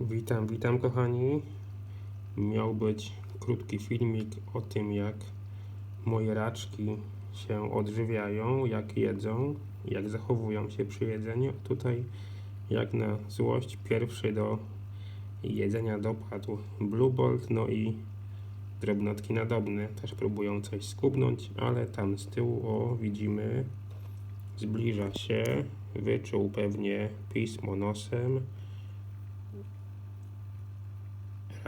Witam, witam kochani. Miał być krótki filmik o tym, jak moje raczki się odżywiają, jak jedzą, jak zachowują się przy jedzeniu. Tutaj, jak na złość, pierwszy do jedzenia dopadł Blue Bolt, no i drobnotki nadobne też próbują coś skubnąć, ale tam z tyłu, o, widzimy, zbliża się, wyczuł pewnie pismo nosem.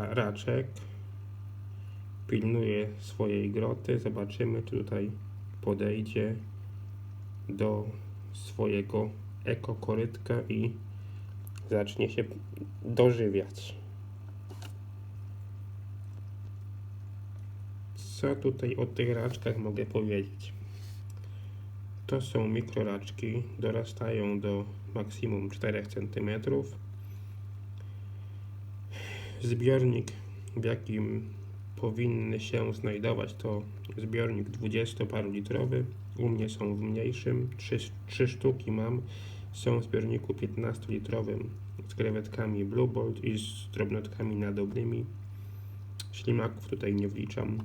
Raczek pilnuje swojej groty. Zobaczymy, czy tutaj podejdzie do swojego ekokorytka i zacznie się dożywiać. Co tutaj o tych raczkach mogę powiedzieć? To są mikroraczki, dorastają do maksimum 4 cm. Zbiornik, w jakim powinny się znajdować, to zbiornik 20 litrowy. U mnie są w mniejszym, 3, 3 sztuki mam. Są w zbiorniku 15-litrowym z krewetkami Blue Bolt i z drobnotkami nadobnymi. Ślimaków tutaj nie wliczam.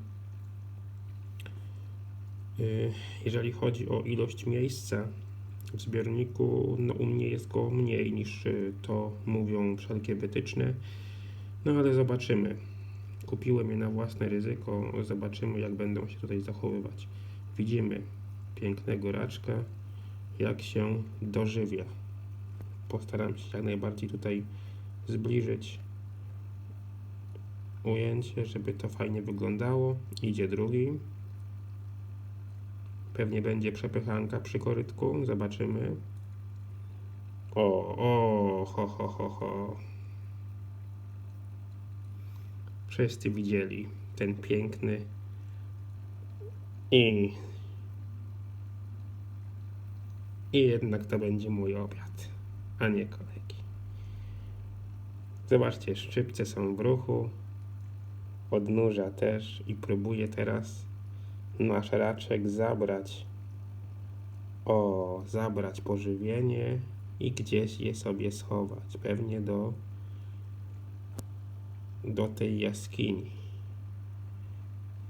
Y, Jeżeli chodzi o ilość miejsca w zbiorniku, no u mnie jest go mniej niż y, to mówią wszelkie wytyczne. No ale zobaczymy. Kupiłem je na własne ryzyko. Zobaczymy, jak będą się tutaj zachowywać. Widzimy pięknego raczka, jak się dożywia. Postaram się jak najbardziej tutaj zbliżyć ujęcie, żeby to fajnie wyglądało. Idzie drugi. Pewnie będzie przepychanka przy korytku. Zobaczymy. O, o, ho, ho, ho, ho. Wszyscy widzieli ten piękny i i jednak to będzie mój obiad, a nie kolegi. Zobaczcie, szczypce są w ruchu, odnóża też i próbuję teraz nasz raczek zabrać. O, zabrać pożywienie i gdzieś je sobie schować. Pewnie do, do tej jaskini.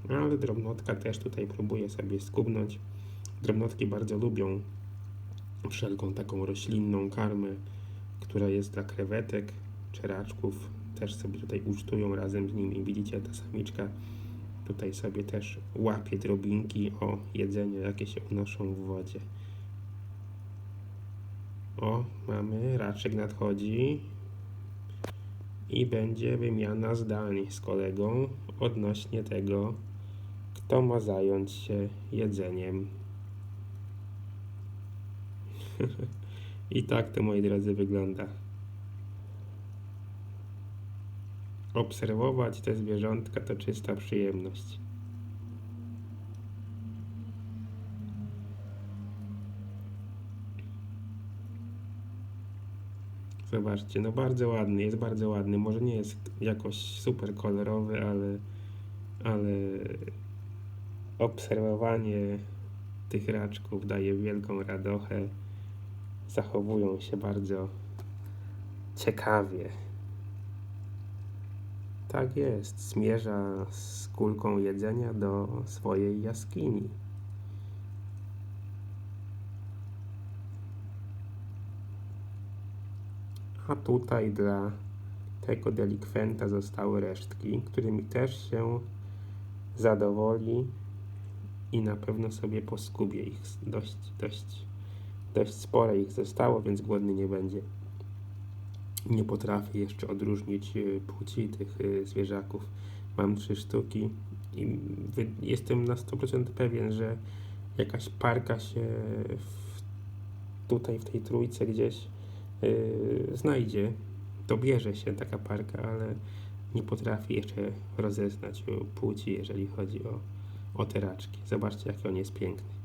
Ale drobnotka też tutaj próbuje sobie skubnąć. Drobnotki bardzo lubią wszelką taką roślinną karmę, która jest dla krewetek czy raczków. Też sobie tutaj ucztują razem z nimi. Widzicie, ta samiczka tutaj sobie też łapie drobinki o jedzenie, jakie się unoszą w wodzie. O, mamy, raczek nadchodzi i będzie wymiana zdań z kolegą odnośnie tego, kto ma zająć się jedzeniem. I tak to, moi drodzy, wygląda. Obserwować te zwierzątka to czysta przyjemność. Zobaczcie, no bardzo ładny, jest bardzo ładny. Może nie jest jakoś super kolorowy, ale, ale obserwowanie tych raczków daje wielką radochę. Zachowują się bardzo ciekawie. Tak jest, zmierza z kulką jedzenia do swojej jaskini. A tutaj dla tego delikwenta zostały resztki, którymi też się zadowoli i na pewno sobie poskubie ich dość, dość, dość spore ich zostało, więc głodny nie będzie. Nie potrafię jeszcze odróżnić y, płci tych y, zwierzaków. Mam trzy sztuki i jestem na 100% pewien, że jakaś parka się w, tutaj w tej trójce gdzieś y, znajdzie. Dobierze się taka parka, ale nie potrafię jeszcze rozeznać płci, jeżeli chodzi o, o te raczki. Zobaczcie, jaki on jest piękny.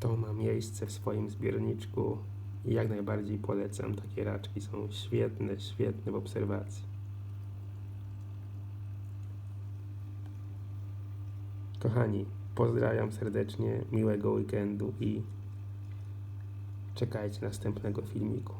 To ma miejsce w swoim zbiorniczku i jak najbardziej polecam. Takie raczki są świetne, świetne w obserwacji. Kochani, pozdrawiam serdecznie, miłego weekendu i czekajcie następnego filmiku.